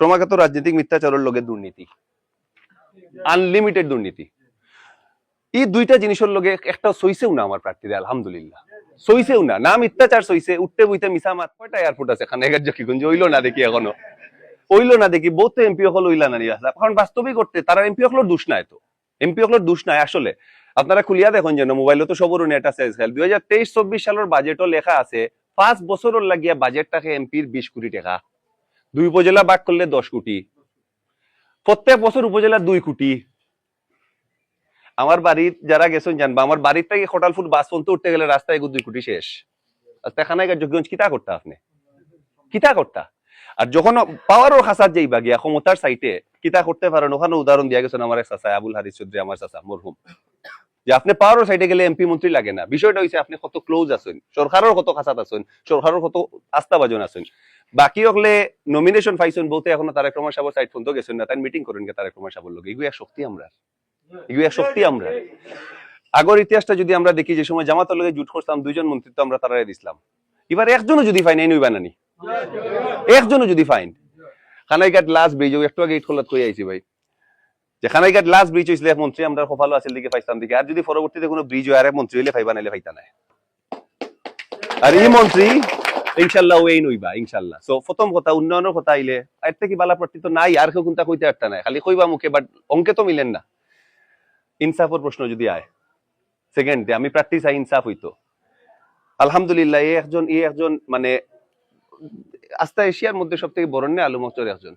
ক্রমাগত রাজনৈতিক মিথ্যাচারের লগে দুর্নীতি। আনলিমিটেড দুর্নীতি। এই দুইটা জিনিসের লগে একটা সইছেও না আমার প্রার্থীরা, আলহামদুলিল্লাহ। সইছেও না। না মিথ্যাচার সইছে, উঠতে বইতে মিশা মাত, কয়টা এয়ারপোর্ট আছে? এখানে এগার জকিগঞ্জ ওইলো না দেখি এখনও। ওইলো না দেখি, বহুত এমপি হল ওইলা না নিয়ে কারণ বাস্তবিক করতে, তারা এমপি হলোর দোষ নাই তো। এমপি হলোর দোষ নাই আসলে। আপনারা খুলিয়া দেখুন যেন, মোবাইলে তো সবর নেট আছে আজকাল। দুই হাজার তেইশ, চব্বিশ সালের বাজেটও লেখা আছে, পাঁচ বছরের লাগিয়া বাজেটটাকে এমপির বিশ কোটি টাকা। দুই উপজেলা বাক করলে দশ কোটি। প্রত্যেক বছর উপজেলা দুই কোটি। আমার বাড়ির যারা গেছেন জানবা, আমার বাড়ির থেকে খটালফুট বাস পর্যন্ত উঠতে গেলে রাস্তায় দুই কোটি শেষ। রাস্তা খানায় যোগ্যগঞ্জ কিতা করতা আপনি? কিতা করতা? আর যখন পাওয়ারও খাসার যাইবা গিয়া, ক্ষমতার সাইটে, কিতা করতে পারেন? ওখানে উদাহরণ দিয়া গেছেন আমার চাচা, আবুল হারিস চৌধুরী, আমার চাচা, মরহুম। যে আপনি পাওয়ারও সাইডে গেলে এমপি মন্ত্রী লাগে না। বিষয়টা হইছে আপনি কত ক্লোজ আছেন সরকারের কত খাসাত আছেন সরকারের কত আস্থাভাজন আছেন। বাকি হলে নমিনেশন পাইছেন বলতে এখনও তারেক রহমান সাহেবের সাইড পর্যন্ত গেছেন না তাই মিটিং করেন গে তারেক রহমান সাহেবের লোক এগুলো শক্তি আমরা। এগুলো শক্তি আমরা। আগর ইতিহাসটা যদি আমরা দেখি, যে সময় জামাতের লগে জুট করতাম দুইজন মন্ত্রিত্ব আমরা তারাই দিছিলাম। এবার একজনও যদি ফাইন এই নইবা নানি? একজনও যদি ফাইন খানাইঘাট লাস্ট ব্রিজ একটু আগে ইট খোলাত কই আইছি ভাই। যে খানাইঘাট লাস্ট ব্রিজ হইছিল, এক মন্ত্রী দিকে দিকে। আর যদি পরবর্তীতে কোনো ব্রিজ হয় আর মন্ত্রী হইলে ফাইবা নাইলে ফাইতা নাই। আর মন্ত্রী, ইনশাল্লাহ ও এই নইবা, ইনশাল্লাহ। সো প্রথম কথা, উন্নয়নের কথা আইলে থেকে বালা তো নাই, আর কেউ কোনটা কইতে একটা নাই। খালি কইবা মুখে বাট অঙ্কে তো মিলেন না। ইনসাফের প্রশ্ন যদি আয়। সেকেন্ড আমি প্রার্থী চাই ইনসাফ হইতো। আলহামদুলিল্লাহ এই একজন এই একজন মানে আস্থা এশিয়ার মধ্যে সব থেকে বরণ্যে আলু একজন।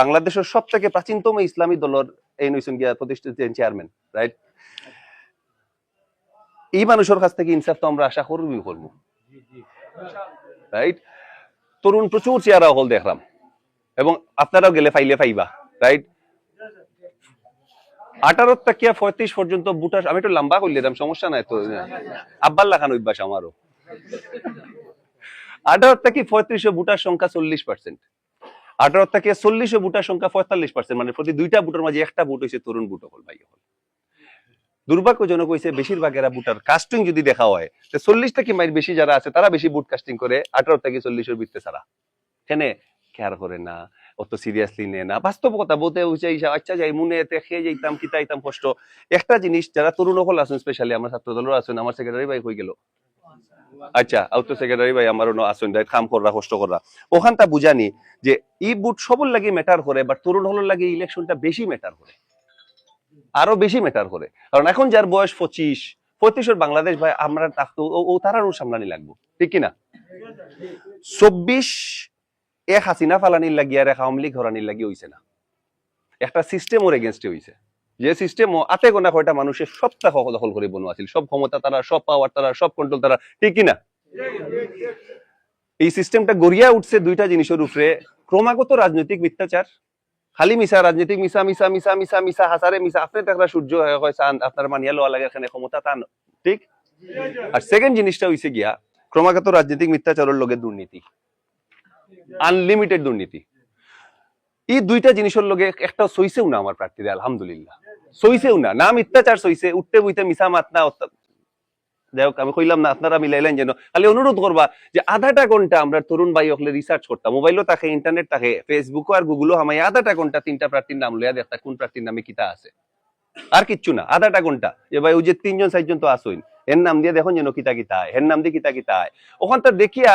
বাংলাদেশের সব থেকে প্রাচীনতম ইসলামী দলের এই নইছেন গিয়া প্রতিষ্ঠিত চেয়ারম্যান রাইট এই মানুষের কাছ থেকে ইনসাফ তো আমরা আশা করবই করব। রাইট তরুণ প্রচুর চেয়ারা হল দেখলাম। এবং আপনারাও গেলে ফাইলে ফাইবা রাইট আঠারো থেকে পঁয়ত্রিশ পর্যন্ত বুটা, আমি একটু লম্বা করলে দিলাম, সমস্যা নাই তো। আব্বার লাখান অভ্যাস আমারও। আঠারো থেকে পঁয়ত্রিশে বুটার সংখ্যা চল্লিশ পার্সেন্ট আঠারো থেকে চল্লিশে বুটার সংখ্যা পঁয়তাল্লিশ পার্সেন্ট মানে প্রতি দুইটা বুটের মাঝে একটা বুট হয়েছে তরুণ বুট হল, ভাই, হল। দুর্ভাগ্যজনক হয়েছে বেশিরভাগেরা বুটার কাস্টিং যদি দেখা হয়, তো চল্লিশ থেকে মাইল বেশি যারা আছে, তারা বেশি বুট কাস্টিং করে আঠারো থেকে চল্লিশের বৃত্তে ছাড়া। কেনে? খেয়ার করে না অত সিরিয়াসলি নেয় না বাস্তব কথা বলতে হচ্ছে আচ্ছা যাই, মনে এতে খেয়ে যাইতাম কিতাইতাম কষ্ট। একটা জিনিস, যারা তরুণ হল আছেন স্পেশালি আমার ছাত্র দলের আছেন, আমার সেক্রেটারি ভাই হয়ে গেল। আচ্ছা আউট সেক্রেটারি ভাই আমারও আসেন কররা, কষ্ট কররা। ওখানটা বুঝানি যে, ই বুট সবল ম্যাটার করে বাট তরুণ হলের লাগে ইলেকশনটা বেশি ম্যাটার করে। আরও বেশি ম্যাটার করে। কারণ এখন যার বয়স পঁচিশ, পঁয়ত্রিশের বাংলাদেশ, ভাই, আমরা থাকতো ও তারারও সামলানি লাগবো। ঠিক কিনা? চব্বিশ, এক হাসিনা ফালানির লাগিয়ে আর এক আওয়ামী লীগ হরানির লাগিয়ে হইছে না। একটা সিস্টেম ওর এগেনস্টে হইছে। যে সিস্টেম আতে গোনা কয়টা মানুষের সবটা দখল করে বনোয়া আছিল সব ক্ষমতা তারা, সব পাওয়ার তারা, সব কন্ট্রোল তারা, ঠিক কিনা এই সিস্টেমটা গড়িয়া উঠছে দুইটা জিনিসের উপরে। ক্রমাগত রাজনৈতিক মিথ্যাচার। খালি মিশা, রাজনৈতিক মিশা মিশা মিশা মিশা মিশা, হাসারে মিশা। আপনি দেখলা সূর্য হয়ে আপনার মানিয়া লওয়া লাগে এখানে ক্ষমতা, তা ন- ঠিক? আর সেকেন্ড জিনিসটা হইছে গিয়া, ক্রমাগত রাজনৈতিক মিথ্যাচারের লগে দুর্নীতি। আনলিমিটেড দুর্নীতি। এই দুইটা জিনিসের লগে একটা সইছেও না আমার প্রার্থীরা, আলহামদুলিল্লাহ। সইছেও না না মিথ্যাচার সইছে, উঠতে বইতে মিশা মাত না যাই হোক আমি কইলাম না, আপনারা মিলাইলেন যেন। খালি অনুরোধ করবা যে আধাটা ঘণ্টা আমরা তরুণ ভাই হলে রিসার্চ করতাম মোবাইলও থাকে ইন্টারনেট থাকে ফেসবুকও আর গুগলও হামাই আধাটা ঘণ্টা তিনটা প্রার্থীর নাম লইয়া দেখতা, কোন প্রার্থীর নামে কিতা আছে। আর কিচ্ছু না, আধাটা ঘণ্টা যে ভাই ওই যে তিনজন, চারজন তো আসইন এর নাম দিয়ে দেখুন যেন কিতা কিতা হয় এর নাম দিয়ে কিতা কিতা হয় ওখানটা দেখিয়া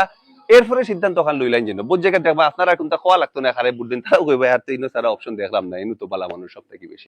এরপরে সিদ্ধান্ত ওখান লইলেন যেন। বুঝ জায়গা দেখবা, আপনারা কোনটা খোয়া লাগতো না খারে বুঝলেন তাও কইবা, আর তো ইনো সারা অপশন দেখলাম না, ইনো তো বালা মানুষ সব থেকে বেশি।